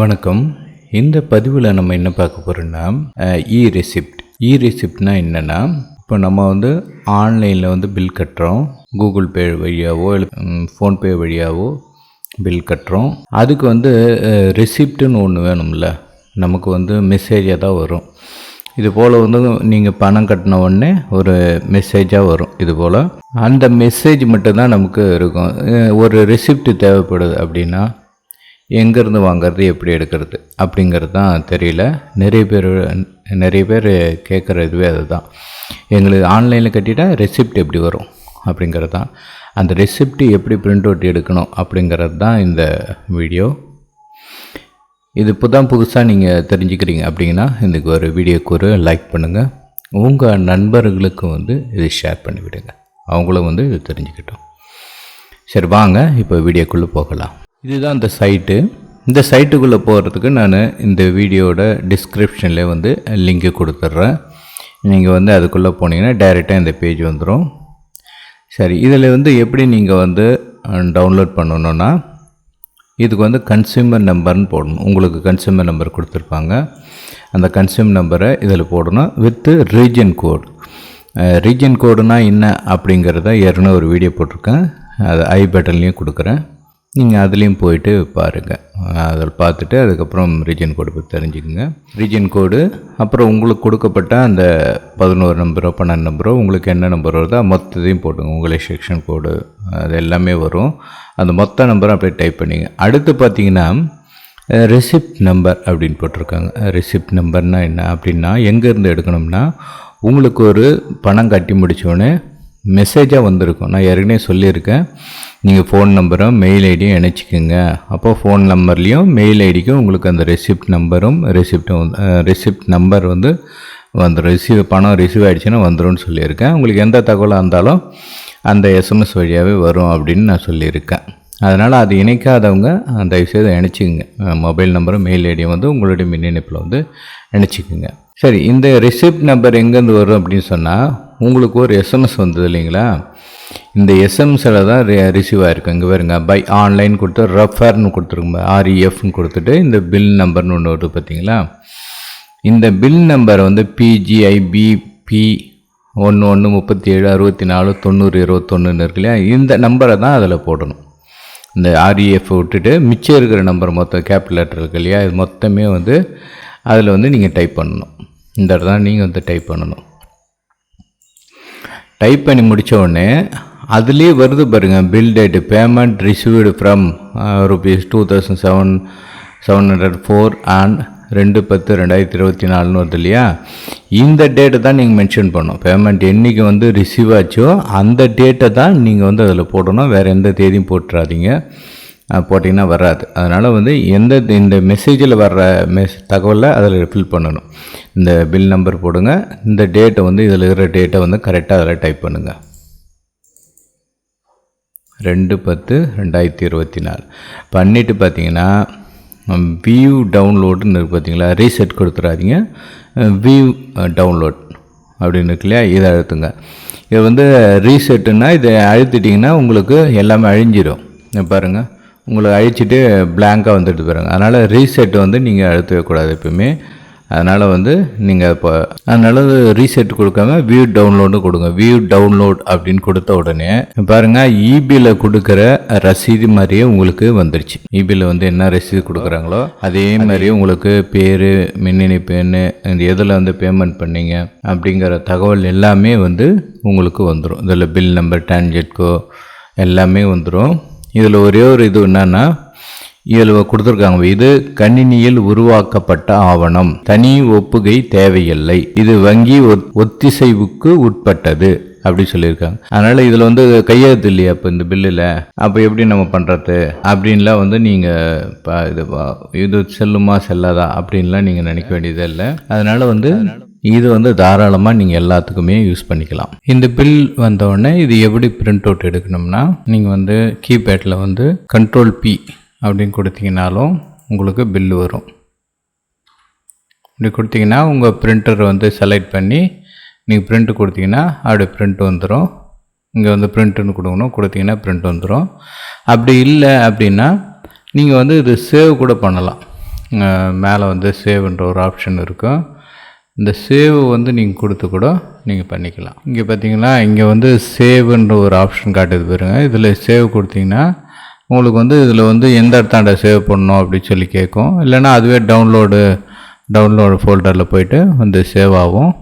வணக்கம். இந்த பதிவில் நம்ம என்ன பார்க்க போகிறோன்னா இ ரெசிப்ட் இ ரெசிப்ட்னா என்னென்னா இப்போ நம்ம வந்து ஆன்லைனில் வந்து பில் கட்டுறோம். கூகுள் பே வழியாவோ இல்லை ஃபோன்பே வழியாவோ பில் கட்டுறோம். அதுக்கு வந்து ரெசிப்ட்டுன்னு ஒன்று வேணும்ல. நமக்கு வந்து மெசேஜாக தான் வரும். இது போல் வந்து நீங்கள் பணம் கட்டின உடனே ஒரு மெசேஜாக வரும். இது போல். அந்த மெசேஜ் மட்டும்தான் நமக்கு இருக்கும். ஒரு ரெசிப்ட் தேவைப்படுது அப்படின்னா எங்கேருந்து வாங்குறது எப்படி எடுக்கிறது அப்படிங்கிறது தான் தெரியல. நிறைய பேர் நிறைய பேர் கேட்குற இதுவே அதுதான். எங்களுக்கு ஆன்லைனில் கட்டிட்டால் ரெசிப்ட் எப்படி வரும் அப்படிங்கிறது தான். அந்த ரெசிப்ட் எப்படி பிரிண்ட் அவுட் எடுக்கணும் அப்படிங்கிறது தான் இந்த வீடியோ இது இப்போ தான் புதுசாக நீங்கள் தெரிஞ்சுக்கிறீங்க அப்படின்னா இதுக்கு ஒரு வீடியோக்கு ஒரு லைக் பண்ணுங்கள் உங்கள் நண்பர்களுக்கு வந்து இது ஷேர் பண்ணிவிடுங்க. அவங்களும் வந்து இது தெரிஞ்சுக்கிட்டோம். சரி வாங்க இப்போ வீடியோக்குள்ளே போகலாம். இதுதான் இந்த சைட்டு இந்த சைட்டுக்குள்ளே போகிறதுக்கு நான் இந்த வீடியோட டிஸ்கிரிப்ஷனில் வந்து லிங்க்கு கொடுத்துட்றேன். நீங்கள் வந்து அதுக்குள்ளே போனீங்கன்னா டைரெக்டாக இந்த பேஜ் வந்துடும் சரி இதில் வந்து எப்படி நீங்கள் வந்து டவுன்லோட் பண்ணணுன்னா இதுக்கு வந்து கன்சியூமர் நம்பர்னு போடணும். உங்களுக்கு கன்சியூமர் நம்பர் கொடுத்துருப்பாங்க. அந்த கன்சியூமர் நம்பரை இதில் போடணும். வித்து ரீஜன் கோட் ரீஜன் கோடுனா என்ன அப்படிங்கிறத ஏற்கனவே ஒரு வீடியோ போட்டிருக்கேன். அது ஐ பட்டன்லேயும் கொடுக்குறேன். நீங்கள் அதுலேயும் போயிட்டு பாருங்கள் அதில் பார்த்துட்டு அதுக்கப்புறம் ரீஜன் கோடு பற்றி தெரிஞ்சுக்கோங்க. ரீஜன் கோடு அப்புறம் உங்களுக்கு கொடுக்கப்பட்ட அந்த பதினோரு நம்பரோ பன்னெண்டு நம்பரோ உங்களுக்கு என்ன நம்பர் வருதோ மொத்தத்தையும் போட்டுங்க. உங்களே செக்ஷன் கோடு அது எல்லாமே வரும். அந்த மொத்த நம்பரை அப்படியே டைப் பண்ணிங்க. அடுத்து பார்த்தீங்கன்னா ரெசிப்ட் நம்பர் அப்படின்னு போட்டிருக்காங்க. ரெசிப்ட் நம்பர்னால் என்ன அப்படின்னா எங்கேருந்து எடுக்கணும்னா உங்களுக்கு ஒரு பணம் கட்டி முடித்தோடனே மெசேஜாக வந்திருக்கும். நான் ஏற்கனவே சொல்லியிருக்கேன். நீங்கள் ஃபோன் நம்பரும் மெயில் ஐடியும் இணைச்சிக்கோங்க. அப்போ ஃபோன் நம்பர்லேயும் மெயில் ஐடிக்கும் உங்களுக்கு அந்த ரெசிப்ட் நம்பரும் ரெசிப்டும் ரெசிப்ட் நம்பர் வந்து வந்துடும் ரிசீவ் பணம் ரிசீவ் ஆகிடுச்சுன்னா வந்துடும் சொல்லியிருக்கேன். உங்களுக்கு எந்த தகவலாக இருந்தாலும் அந்த எஸ்எம்எஸ் வழியாகவே வரும் அப்படின்னு நான் சொல்லியிருக்கேன். அதனால் அது இணைக்காதவங்க தயவுசெய்து இணைச்சிக்கோங்க. மொபைல் நம்பரும் மெயில் ஐடியும் வந்து உங்களுடைய மின் இணைப்பில் வந்து இணைச்சிக்கோங்க. சரி இந்த ரிசிப்ட் நம்பர் எங்கேருந்து வரும் அப்படின்னு சொன்னால் உங்களுக்கு ஒரு எஸ்எம்எஸ் வந்தது இல்லைங்களா? இந்த எஸ்எம்எஸில் தான் ரிசீவ் ஆகிருக்கு இங்கே பாருங்க. பை ஆன்லைன் கொடுத்து ரெஃபர்னு கொடுத்துருங்க ஆர்இஎஃப்னு கொடுத்துட்டு இந்த பில் நம்பர்னு ஒன்று வருது பார்த்தீங்களா இந்த பில் நம்பர் வந்து பிஜிஐபிபி ஒன்று ஒன்று முப்பத்தி ஏழு அறுபத்தி நாலு தொண்ணூறு இருபத்தொன்னுன்னு இருக்கு இல்லையா? இந்த நம்பரை தான் அதில் போடணும். இந்த ஆர்இஎஃப் விட்டுட்டு மிச்சம் இருக்கிற நம்பர் மொத்தம் கேபிட்டல் லெட்டர் இருக்கு இல்லையா? இது மொத்தமே வந்து அதில் வந்து நீங்கள் டைப் பண்ணணும். இந்த இடத்துல தான் நீங்கள் வந்து டைப் பண்ணணும். டைப் பண்ணி முடித்த உடனே அதுலேயே வருது பாருங்கள் bill date payment received from rupees two thousand seven seven hundred four and ரெண்டு பத்து ரெண்டாயிரத்தி இருபத்தி நாலுன்னு வருது இல்லையா? இந்த டேட்டை தான் நீங்கள் மென்ஷன் பண்ணணும். பேமெண்ட் என்றைக்கு வந்து ரிசீவ் ஆச்சோ அந்த டேட்டை தான் நீங்கள் வந்து அதில் போடணும். வேறு எந்த தேதியும் போட்டுறாதீங்க. போட்டிங்கன்னா வராது. அதனால் வந்து எந்த இந்த மெசேஜில் வர்ற மெஸ் தகவலை அதில் ஃபில் பண்ணணும். இந்த பில் நம்பர் போடுங்க. இந்த டேட்டை வந்து இதில் இருக்கிற டேட்டை வந்து கரெக்டாக அதில் டைப் பண்ணுங்கள் ரெண்டு பத்து ரெண்டாயிரத்தி இருபத்தி நாலு. பண்ணிவிட்டு பார்த்தீங்கன்னா வியூ டவுன்லோடுன்னு இருக்கு பார்த்தீங்களா ரீசெட் கொடுத்துறாதீங்க. வியூ டவுன்லோட் அப்படின்னு இருக்கு இல்லையா? இதை அழுத்துங்க. இது வந்து ரீசெட்டுன்னா இதை அழுத்திட்டிங்கன்னா உங்களுக்கு எல்லாமே அழிஞ்சிடும் பாருங்கள் உங்களை அழிச்சிட்டு பிளாங்காக வந்துட்டு பாருங்க அதனால் ரீசெட் வந்து நீங்கள் அழுத்தவே கூடாது எப்பவுமே அதனால் வந்து நீங்கள் இப்போ அதனால் ரீசெட் கொடுக்காம வியூ டவுன்லோடு கொடுங்க. வியூ டவுன்லோட் அப்படின்னு கொடுத்த உடனே பாருங்கள் இபியில் கொடுக்குற ரசீது மாதிரியே உங்களுக்கு வந்துருச்சு. இபியில் வந்து என்ன ரசீது கொடுக்குறாங்களோ அதே மாதிரியே உங்களுக்கு பேர் மின்னணி பேன்னு இந்த எதில் வந்து பேமெண்ட் பண்ணீங்க அப்படிங்கிற தகவல் எல்லாமே வந்து உங்களுக்கு வந்துடும் இதில் பில் நம்பர் டான்ஜெட்கோ எல்லாமே வந்துடும் இதில் ஒரே ஒரு இது என்னன்னா இதில் கொடுத்துருக்காங்க. இது கணினியில் உருவாக்கப்பட்ட ஆவணம். தனி ஒப்புகை தேவையில்லை. இது வங்கி ஒத்- ஒத்திசைவுக்கு உட்பட்டது அப்படி சொல்லியிருக்காங்க. அதனால் இதில் வந்து கையெழுத்து இல்லையா இப்போ இந்த பில்லில்? அப்போ எப்படி நம்ம பண்ணுறது? அப்படின்லாம் வந்து நீங்கள் இது இது செல்லுமா செல்லாதா அப்படின்லாம் நீங்கள் நினைக்க வேண்டியதே இல்லை. அதனால் வந்து இது வந்து தாராளமாக நீங்கள் எல்லாத்துக்குமே யூஸ் பண்ணிக்கலாம். இந்த பில் வந்தோடனே இது எப்படி பிரிண்ட் அவுட் எடுக்கணும்னா நீங்கள் வந்து கீபேடில் வந்து கண்ட்ரோல் பி அப்படின்னு கொடுத்தீங்கனாலும் உங்களுக்கு பில்லு வரும். இப்படி கொடுத்தீங்கன்னா உங்கள் பிரிண்டர் வந்து செலக்ட் பண்ணி நீங்கள் பிரிண்ட் கொடுத்தீங்கன்னா அப்படியே பிரிண்ட் வந்துடும் இங்கே வந்து பிரிண்ட்டுன்னு கொடுக்கணும் கொடுத்தீங்கன்னா பிரிண்ட் வந்துடும் அப்படி இல்லை அப்படின்னா நீங்கள் வந்து இது சேவ் கூட பண்ணலாம். மேலே வந்து சேவ்ன்ற ஒரு ஆப்ஷன் இருக்கும் இந்த சேவ் வந்து நீங்கள் கொடுத்து கூட நீங்கள் பண்ணிக்கலாம். இங்கே பார்த்தீங்கன்னா இங்கே வந்து சேவ்ன்ற ஒரு ஆப்ஷன் காட்டுது பாருங்க. இதில் சேவ் கொடுத்தீங்கன்னா உங்களுக்கு வந்து இதில் வந்து எந்த இடத்தாண்ட சேவ் பண்ணணும் அப்படின்னு சொல்லி கேட்கும். இல்லைன்னா அதுவே டவுன்லோடு டவுன்லோடு ஃபோல்டரில் போயிட்டு வந்து சேவ் ஆகும்.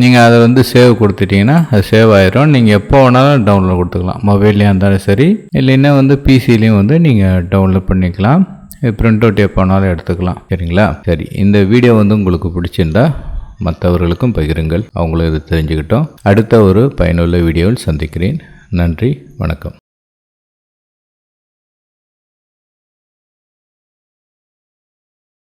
நீங்கள் அதை வந்து சேவ் கொடுத்துட்டிங்கன்னா அது சேவ் ஆயிரும். நீங்கள் எப்போ வேணாலும் டவுன்லோட் கொடுத்துக்கலாம். மொபைல்லையும் இருந்தாலும் சரி இல்லைன்னா வந்து பிசிலையும் வந்து நீங்கள் டவுன்லோட் பண்ணிக்கலாம். பிரிண்ட் அவுட் எப்போனாலும் எடுத்துக்கலாம். சரிங்களா? சரி இந்த வீடியோ வந்து உங்களுக்கு பிடிச்சிருந்தா மற்றவர்களுக்கும் பகிருங்கள். அவங்களும் இது தெரிஞ்சுக்கிட்டோம். அடுத்த ஒரு பயனுள்ள வீடியோவில் சந்திக்கிறேன். நன்றி வணக்கம்.